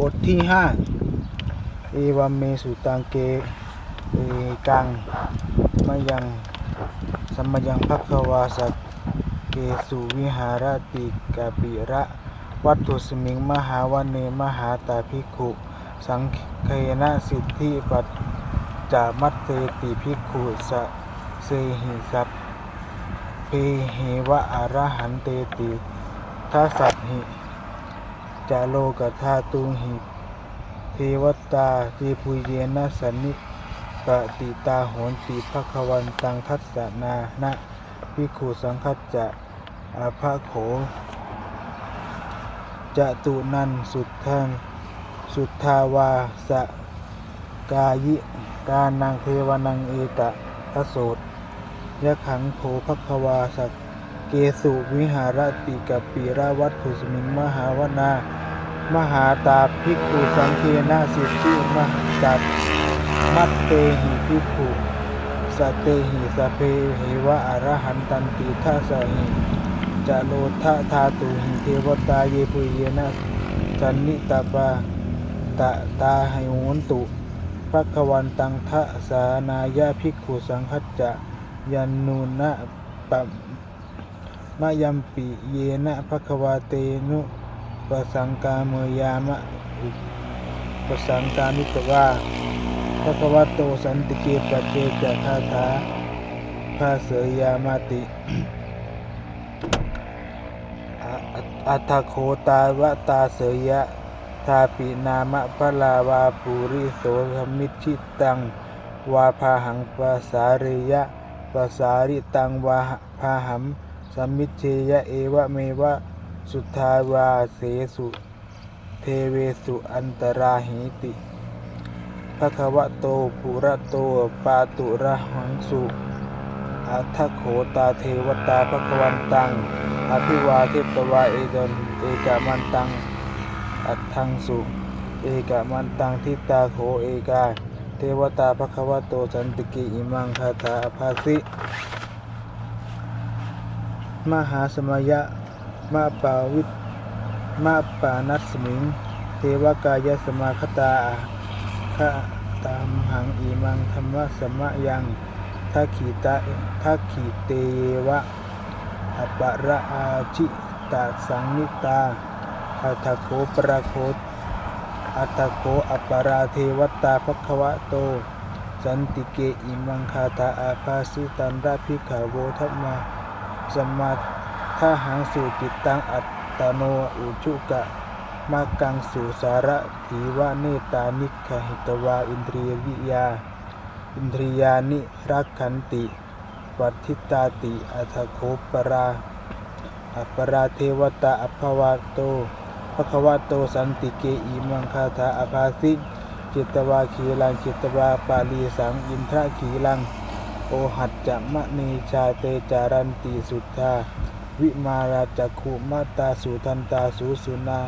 บทที่ห้าเอวัมเมสุตังเกเอกังมะยังสมยังภัควาสักเกสุวิหารติกาปิระ วัตถุสมิงมหาวันเนมหาตาภิกขุ สังเคนะสิทธิปัจจามัตเตติภิกขุสะเสหิสัพเพเหวะอรหันเตติทัสสัตหิ จาโลกธาตุหิเทวตาเทพุเยนะสันนิปติตาโหนติภควันตังทัสสนานะพิขุสังคัจจะอาภะโขจะตุนันสุดทังสุทธาวาสกายิกานังเทวนังเอตะทะโสดยะขังโภภควาสัก สุวิหารติกปีรวัตถุสมิงมหาวนา มหาตาภิกขุสังเคนะสิทธิมหจัตมัตเตหิภิกขุสเตหิสเพเหวะอรหันตันติทัสะหิจโลทะธาตุหิเทวตาเยปุเยนะสันนิตาปาตะตาไหโหนตุภักวันตังทะสานายะภิกขุสังคัจจะยันนุนะปะ มะยัมปิเยนะภควาเตนุปสังกาเมยามะอุปสังกามิตวาภควโตสันติเกปเจจะคาถาภาเสยามาติอัตโคตาวะตาเสยยะทาปินามะพลาวาปุริโสธมิชิตัง วาพาหังปะสาริยะปะสาริตังวาพาหัม สมิเชยะเอวะเมวะสุทธาวาเสสุเทเวสุอันตราหิติภควะโตปุระโตปาตุระหังสุอัทโขตาเทวตาภควันตังอภิวาเทปวาเอกันเอกามันตังอัตถังสุเอกามันตังทิตาโขเอกา เทวตาภควะโตสันติกิอิมังคาถาภาสิ มหาสมยะ มาปาวิทมาปานัสสมิง เทวกายสมาคตาคะตามหังอีมังธรรมะสมะยังทักขีตาทักขีเตวะอปะระอาชิตาสังนิตาอัตโคปราโคอัตโคอปาราเทวตาภควะโต สันติเกอิมังคาตาอาภาสิตันราภิกขาวโวทัมมา สมาถ้าหังสู่จิตตังอัตตโนอุจุกะมากังสู่สาระถีวะเนตานิคหิตวาอินทรียวิยา อินทรียานิรักขันติปัฏฐิตาติอัตโคปราอัปปราเทวตาอัภวาโตภควะโตสันติเกอิมังคาถาอภาสิจิตวาขีลังจิตวาปาลีสังอินทระขีลัง โอหัจจะมะเนชาเตจารันติสุทธา วิมาราจักขุมาตาสุทันตาสุสุนา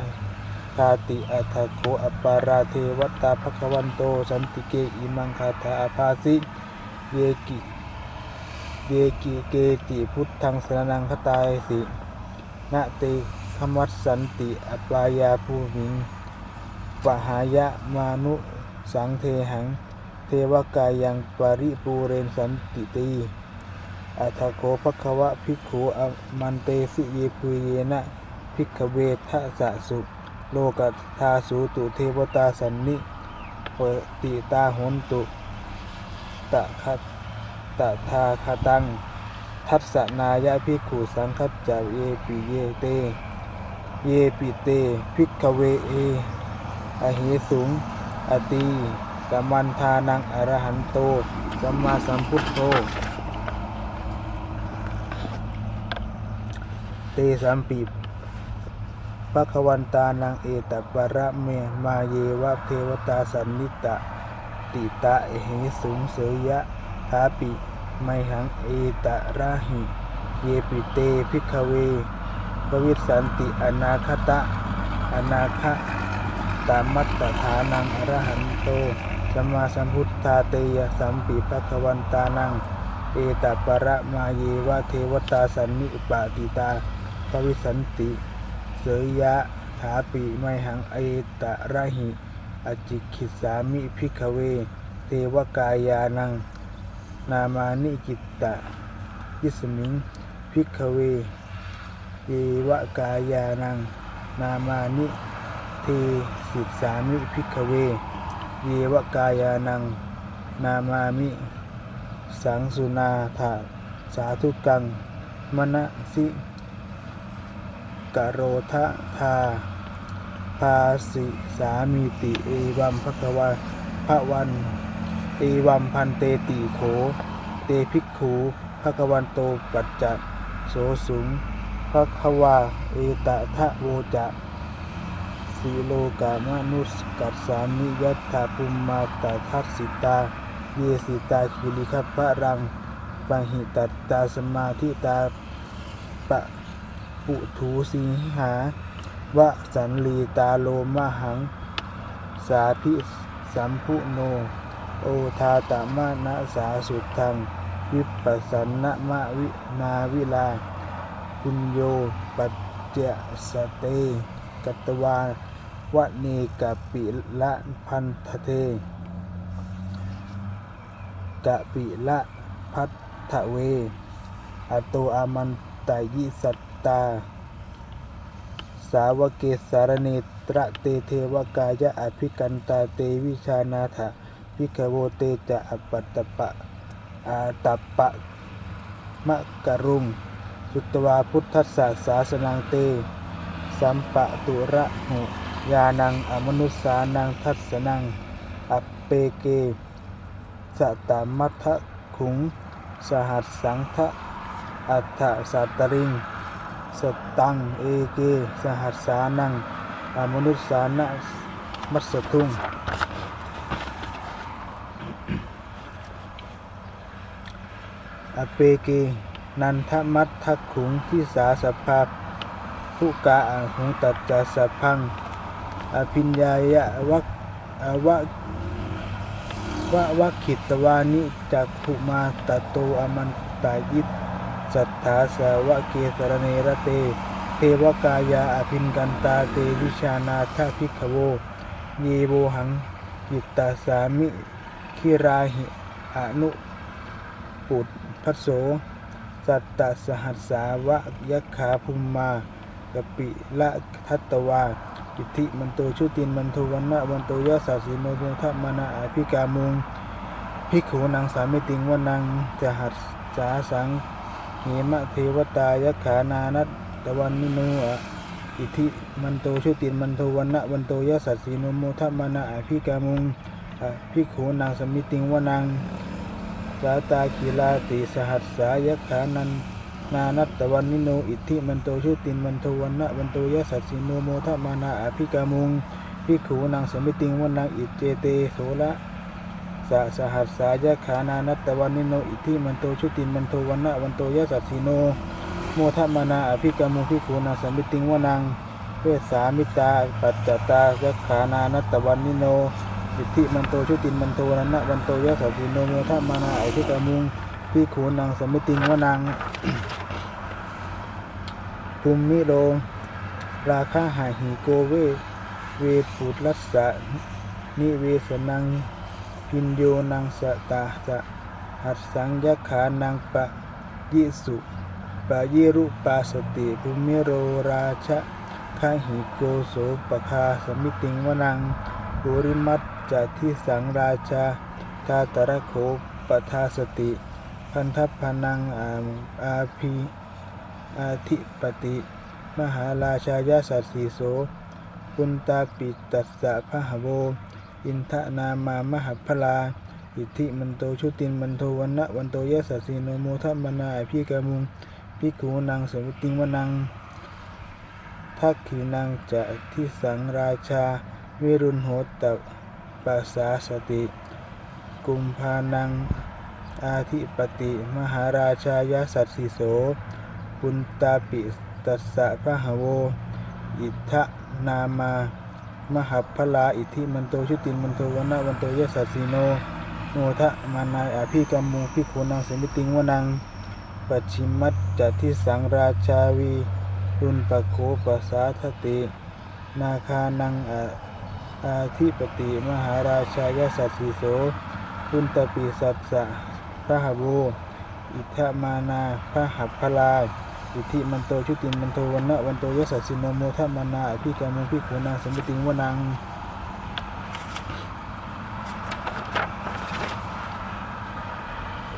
คาติอัตโคอปาราเทวตาภควันโต สันติเกอิมังคาถาอภาสิเยกิเยกิเกติพุทธังสนังคตายสินะเตขมัสสันติอปายาภูมิงปหายะมานุสังเทหัง เทวกายังปริปูเรนสันติตีอัตถโคภควะภิกขุอมันเตสิเยปุเยนะภิกขเวทะสะสุโลกัทาสูตุเทวตาสันนิปติตาหนตุตะคัตตะทาคตัง ทัสสนายะภิกขุสังคัจจาเยปิเยเต เยปิเตภิกขเวเอ อหิสุงอตี กมันทานังอรหันโตสัมมาสัมพุทโธเตสัมปีภควันตานังเอตประเมมาเยวะเทวตาสันนิตะ ติตะเอหิสุงเสยะทาปิไมหังเอตระหิ เยปิเตพิกขเวปวิสสันติอนาคตะอนาคตามัตตฐานังอรหันโต สัมมาสัมพุทธาเตยสัมปีภควันตานัง เอตปะระมาเยวะเทวตาสันนิปาติตาภวิสันติ เสยยะทาปิไมหังเอตะระหิอจิคิสามิพิกเว เทวกายานัง นามานิกิตตะยิสมิงพิกเวเยวกายานัง นามานิเทสิสามิพิกเว เยวกายานัง นามามิ สังสุนาถาสาธุกัง มณสิกโรทะทาภาสิสามีติเอวัมภควาพระวันเอวัมพันเตติโข เตภิกขูภควันโตปัจจโสสุงภควาเอตทะโวจะ สีโลกามนุสกัสสามิยัตถาปุมมาตทัสสิตา เยสิตาคิริคพระรังปะหิตัตตาสมาธิตาปะปุถูสิงหาวะสันลีตาโลมหัง สาพิสัมพุโน โอทาตมะนะสาสุทัง วิปัสสนะมะวินาวิลาปุญโยปัจเจสเต กัตตวาวะเนกะปิละพันธเทกะปิละพัทธเว อโตอามันตายิสัตตา สาวเกสารเนตระเตเทวกายะอภิกันตาเตวิชานาถาวิกโวเตจะอปัตตปะอาตัปปะมะกะรุง สุตวาพุทธัสสะสาสนังเต สัมปะตุระหุยานังอมนุสานังทัสสนังอัปเปเกสตามัทธขุง สหัสสังทะอัฏฐสัตตริง สตังเอเก สหัสสานังอมนุสานะมัสทุงอเปเก นันทมัตทขุงที่สาสภาพ ผู้กาอาหุงตัจจาสพังอภิญญายะวักวะวะวะขิตวานิจักขุมาตโตอมันตายิตสัทธาสาวะเกสรเนระเต เทวกายาอภินกันตาเตวิชานาทพิกขโว เยโวหังกิตตาสามิคิราหิอนุปุตพโสสัตตสหัสสาวะยักขาภุมมา กปิละทัตตวาอิทธิมันโตชุตินมันโทวันนะวันโตยะสาสีโนโมทะมานาอาภิกามุงภิกขุนางสามิติงวนังจะหัสสาสังเหมะเทวตายะขานานัตตวันนิโนอะอิทธิมันโตชุตินมันโทวันนะวันโตยะสัสสีโนโมทะมานาอาภิกามุงอะภิกขุนางสามิติงวนังสาตากีลาติสหัสสายะขานัน นานัตตวันนิโนอิทธิมันโตชุตินมันโทวันนะวันโตยะสัสสิโนโมทมานาอภิกามุงพิขูนางสมิติงวันนางอิเจเตโสละสะสหัสสายะขานานัตตวันนิโนอิทธิมันโตชุตินมันโทวันนะวันโตยะสัสสิโนโมทมานาอภิกามุงพิขูนางสมิติงวันนางเวสามิตาปัจจตายะขานานัตตวันนิโนอิทธิมันโตชุตินมันโทวันนะวันโตยะสัสสิโนโมทมานาอภิกามุง พิกขูนางสมิติงวันนางภูมิโรราคาหาหิโกเว เวปุรัสสะนิเวสนังพินโยนังสตาสะหัสสังยขานังปะยิสุปะยิรุปาสติภูมิโรราชะคาหิโกโสปคาสมิติงวนังปุริมัตจัทิสังราชาทาตระโขปทาสติ พันธพนังอาอาภีอาธิปติ มหาราชายาสัตสีโสปุณตาปิตัสสะพหโว อินทะนามามหพลา อิทธิมันโตชุตินมันโทวันนะวันโตยะสัสสีโนโมทัมนาอภิกามุงพิกขุนางสมุติงวนังทักขีนางจะทิสังราชา วิรุณโหตปัสสาสติ กุมภานัง อาธิปติมหาราชายสัตสีโสปุณตาปิตัสสะพะหะโว อิทะนามามหพลาอิทธิมันโตชุตินมันโทวันนะวันโตยสัสสีโนโมทะมานายอาภิกรรมุพิโคนังสมิติงวนังปัจฉิมัจจทิสังราชาวี รุนปะโคปสาทติ นาคานังอาอาธิปติมหาราชายสัตสีโสพุนตปีสัตสะ พระหโวอิทธมานาพระหัพพลาอิทธิมันโตชุติมันโทวันนะวันโตยสัสสิโนโมทัมมานาอภิกามพิโขนาสมมติงวนัง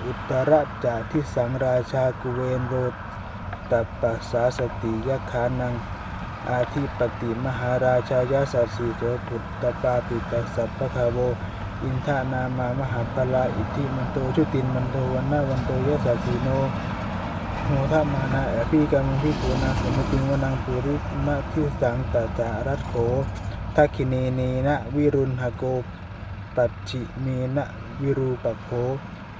อุตรจาทิสังราชากุเวนโรตัปปัสสาสติยคานัง อาทิปติมหาราชายาสัสสีโจปุตตปาปิตัสสัพพะคาโว อินทานามามหาพลาอิทธิมันโตชุตินมันโทวันนะวันโตยสัสีโนโมทัมานาอภิกรรมพิปูนาสมติงวนังปุริมะทิสังตาจารัตโขทักขิเนเนนะวิรุณหโกปัจฉิเมนะวิรูปโข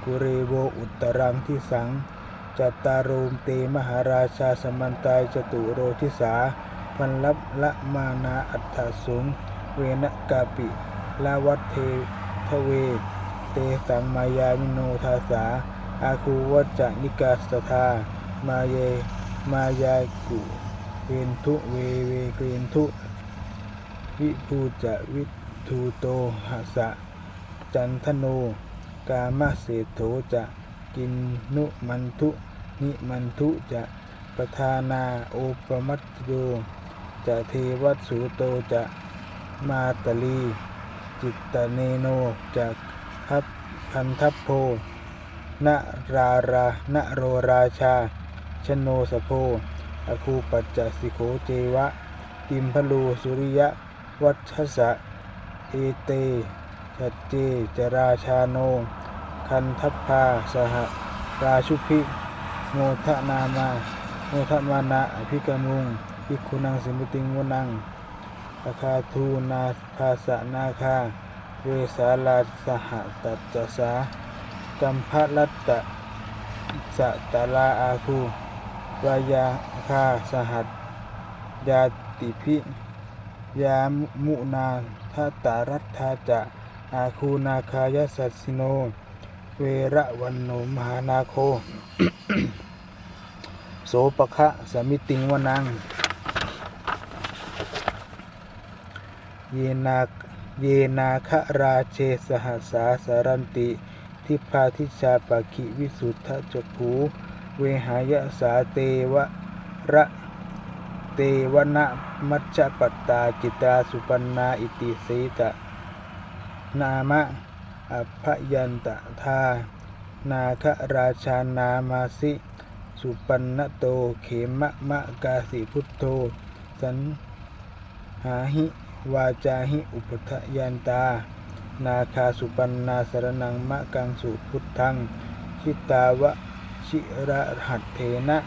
กุเรโวอุตรังทิสังจัตตารโรมเตมหาราชาสมันตายจตุโรทิสาพันลับละมานาอัฏฐสุงเวนะกาปิลาวัตเท ทเว เตสังมายามิโนทาสา อาคูวัจจนิกาสทามาเย มายากุเวนทุเวเวเกรนทุวิภูจะวิทูโตหัสะ จันทโน กามเศรษโถจะกินนุมันทุนิมันทุจะประธานาโอปมัตโยจะเทวัตสูโตจะมาตลี จิตตเนโนจะคับคันทัพโพนราราณโรราชา ชโนสโพอคูปัจจสิโขเจวะ ติมพลูสุริยะ วัชสะ เอเตชัจเจจราชาโน คันทัพพาสหราชุพิโมทนามา โมทมานะอภิกมุงพิกขุนังสิมุติงวนัง อาคาทูนาภาสะนาคาเวสาลาสหตัจสากัมพะรัตตะสะตะลาอาคูวายาคาสหัสยาติพิยามุนาทัตตารัตธาจะอาคูนาคายสัสสิโน เวระวันโนมหานาโค โสปะคะสมิติงวนัง เยนาเยนาคราเชสหัสาสารันติ ทิพาทิชาปะคิวิสุทธจกูเวหายะสาเตวะระเตวนะมัจจปตตาจิตาสุปันนาอิติสีตะ นามะอภยันตทานาคราชานามาสิ สุปันนโตเขมะมะกาสิพุทโธสันหาหิ วาจาหิอุปทยันตา นาคาสุปันนาสรนังมะกังสุพุทธังชิตาวะชิระหัตเถนะ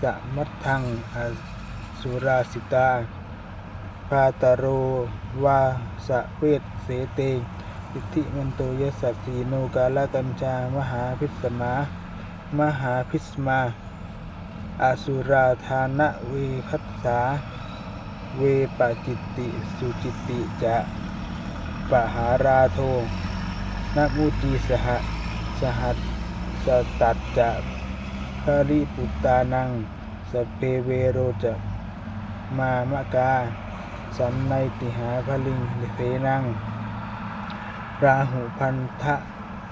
สมัทธังอสุราสิตาพาตโรวาสะเวทเสเตอิทธิมันโตยสัสสีโนกาลกัญจามหาพิสมามหาพิสมาอสุราธานะเวคัสสา เวปจิตติ สุจิตติจะปหาราโทนมุจีสหสหัสสตัดจะภริปุตตานัง สเพเวโรจะมามะกา สันในติหาพลิงเสนัง ราหุพันธะ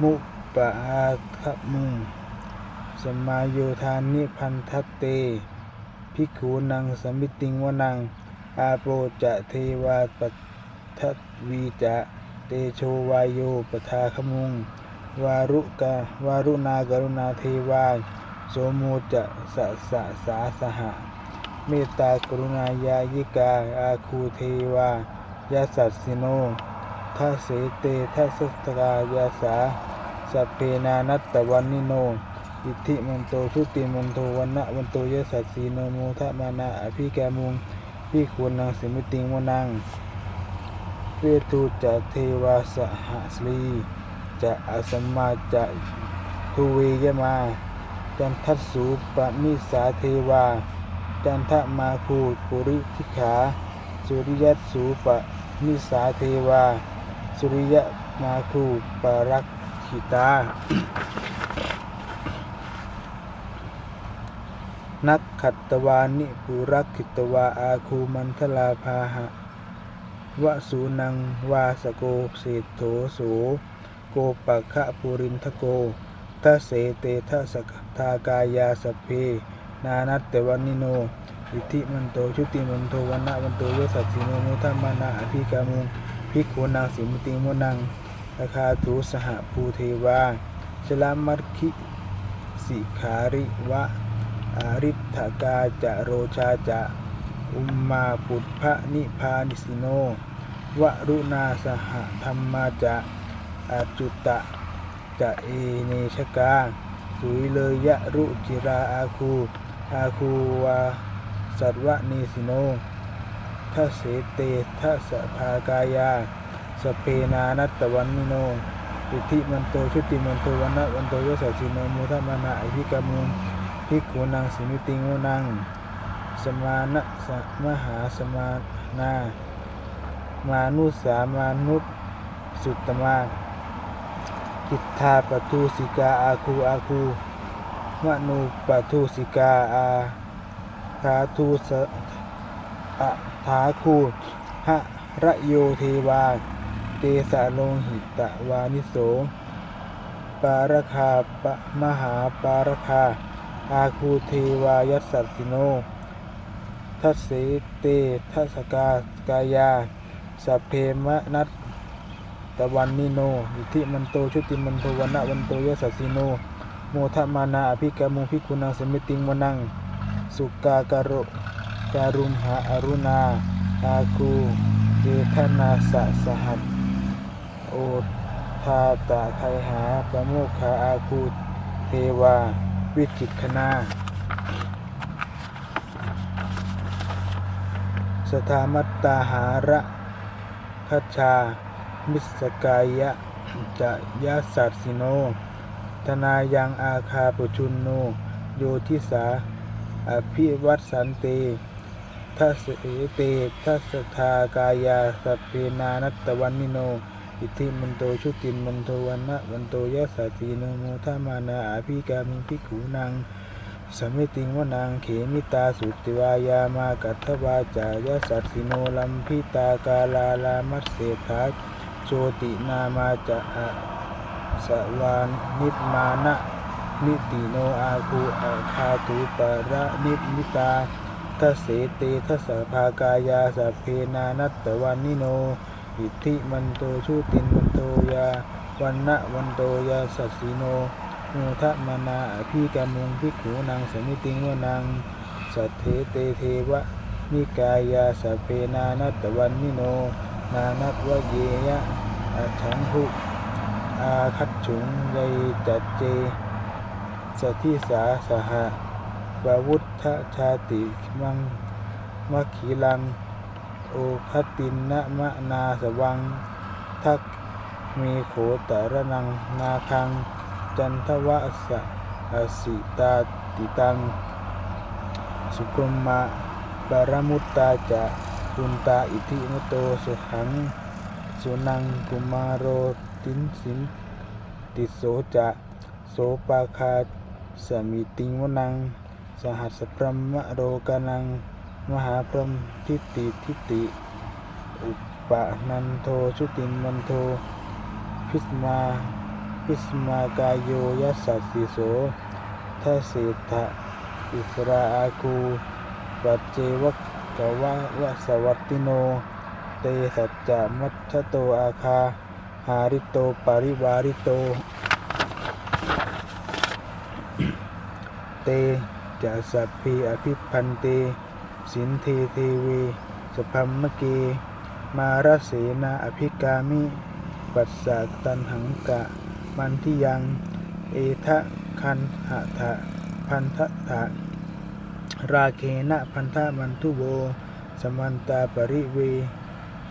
มุปะอาคมุงสมาโยธานิพันธเต ภิกขุนังสมิติงวนัง อาโปจะเทวาปัทวีจะเตโชวายโยปทาคมุง วารุกาวารุณากรุณาเทวาโสโมจะสะสะสาสหะ เมตตากรุณายายิกาอาคูเทวายาสัสสิโนทัสเสเตทัสสกายาสาสัพเพนานัตตวันนิโน อิทธิมันโตชุติมันโทวันนะวันโตยสัสสีโนโมทะมานาอภิแกมุง พี่ควรนางสิมิติงวนังเวทูจะเทวาสหสลีจะอสมมาจะทุเวยมา จันทัสสูปนิสาเทวา จันทมาคูปุริทิขา สุริยัสูปนิสาเทวา สุริยมาคูปรักขิตา นักขัตตวานิปุรักขิตวาอาคูมันทลาภาหะวสูนังวาสโกเศรษโถโสโกปะคะปุรินทโกทัเสเตทัสกทากายาสเพนานัตเตวันิโน อิทิมันโตชุติมันโทวันนะวันโตโยสัสสิโนมุทัมมานาอภิกามุงภิกขุนางสิมติมุนังราคาถูสหภูเทวาชลามัคคิสิขาริวะ อริทกาจะโรชาจะอุมมาปุถพะนิพานิสิโนวรุณาสหธรรมาจะอาจุตะจะเอเนชกาสุยเลยะรุจิราอาคูอาคูวาสัตวะเนสิโนทัเสเตทัสภากายา สเปนานัตตวันนิโนอิทิมันโตชุติมันโตวันนะวันโตโยสัสสิโนมุทมานาอิพิกามุ งพิกขุนังสิมิติงโมนัง สมานะสมหาสมานา มานุสามานุษสุตมากิทธาปทุสิกาอาคูอาคูมนุปทุสิกาอาธาทุสะอะธาคูหะระโยเทวา เตสะโลหิตะวานิโส ปารคาปะมหาปารคา อาคูเทวายัสสติโน ทัสเสเตทัสกากายาสพเพมะนัตตะวันนิโนอิทิมันโตชุติมันโทวันนะวันโตยสัสสิโน โมทมานาอภิกามุภิกุนังสมิติงวนัง สุกาการุการุมหาอรุณา อาคูเวทนาสะสหัสโอทาตะไคหาประโมคคาอาคูเทวา วิจิตคณาสถามัตตาหาระคัจชา มิสกายะจะยาสัตสิโน ธนายังอาคาปุชุนโน โยทิสา อภิวัตสันเตทัสเตทัสทากายาสพเพนานัตตวันนิโน อิทิมันโตชุติมันโทวันนะวันโตยะสาตีโนโมทามานาอาภิกามิภิกขุนังสมิติงวนางเขมิตาสุติวายามากัตถวาจายะสัตสิโนลัมพิตากาลาลามัสเสธาโชตินามาจะสวานนิมานะนิติโนอาคูอาคาตุปะระนิมิตาทเสเตทสภากายาสัพเพนานัตตวันนิโน อิทธิมันโตชุตินมันโตยาวันนะวันโตยาสัสสิโนโมทะมานาอภิกามุงภิกขุนางสมิติงวนังสัทเทเตเทวะนิกายาสเพนานัตตวันนิโน นานัตวะเยยะอัจฉังหุอาคัตฉุงยยจัจเจสทิสาสหะปวุฒชาติมังมัคคีลัง โอคตินนะมะนาสวัง ทักมีโขตระนังนาคัง จันทวะสะอสิตาติตัง สุพรมมะปารมุตตาจะคุนตาอิทิมโตสุหัง สุนังกุมารโรตินสินติโสจะโสปาคาสมิติงวนัง สหัสพรหมโรกนัง มหาพรหมทิติทิติ อุปนันโทชุตินมันโท พิสมาพิสมากายโยยัสสัสสิโสทัสเสทะอิสราอาคูปัจเจวกกวะวะสวัตติโน เตสัจจะมัชโตอาคา หาริโตปริวาริโต เตจะสัพพีอภิพันเต สินทเทเวสพัมมะเกมารเสนาอภิกามิ ปัสสะตันหังกะ มันทียัง เอทะคันหะทะพันทะทะราเคนะพันธะมันทุโว สมันตาปริเว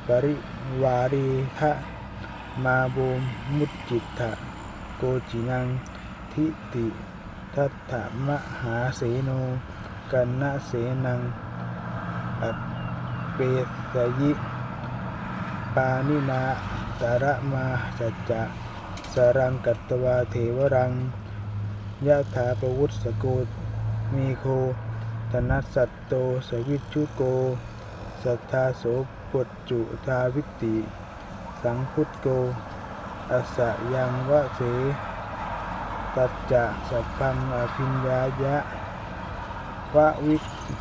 ปริวารีทะมาโบมุจจิตะโกจินัง ทิติทัตถะมหาเสโนกันนะเสนัง อัปเปสยิปานินาตระมาสัจจะสรังกัตวาเทวรังยะถาประวุตสโกมีโคธนัสสัตโตสวิชุโก สัทธาโสปจจุทาวิติ สังพุตโกอัสสะยังวะเสตัจจะสัพพังอภิญญายะวะวิ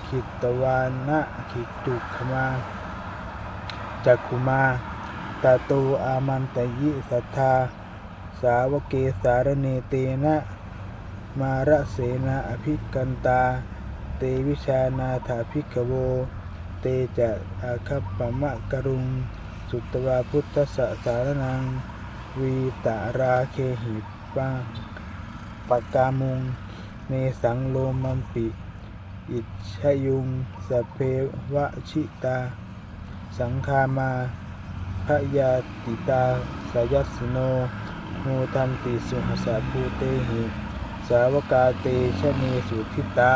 คิตตวานะขิจุขมาจักขุมาตาโตอามันตยิสัทธา สาวเกสารเนเตนะ มาระเสนาอภิกันตา เตวิชานาถาภิกขโว เตจะอาคัปปะมะกรุง สุตวาพุทธสสารนัง วีตาราเคหิปังปากามุงเมสังโลมัมปิ อิชยุงสเพวชิตา สังคามาพยาติตาสยัสสโนโมทันติสุหสาภูเตหิสาวกาเตชะเนสุทิตา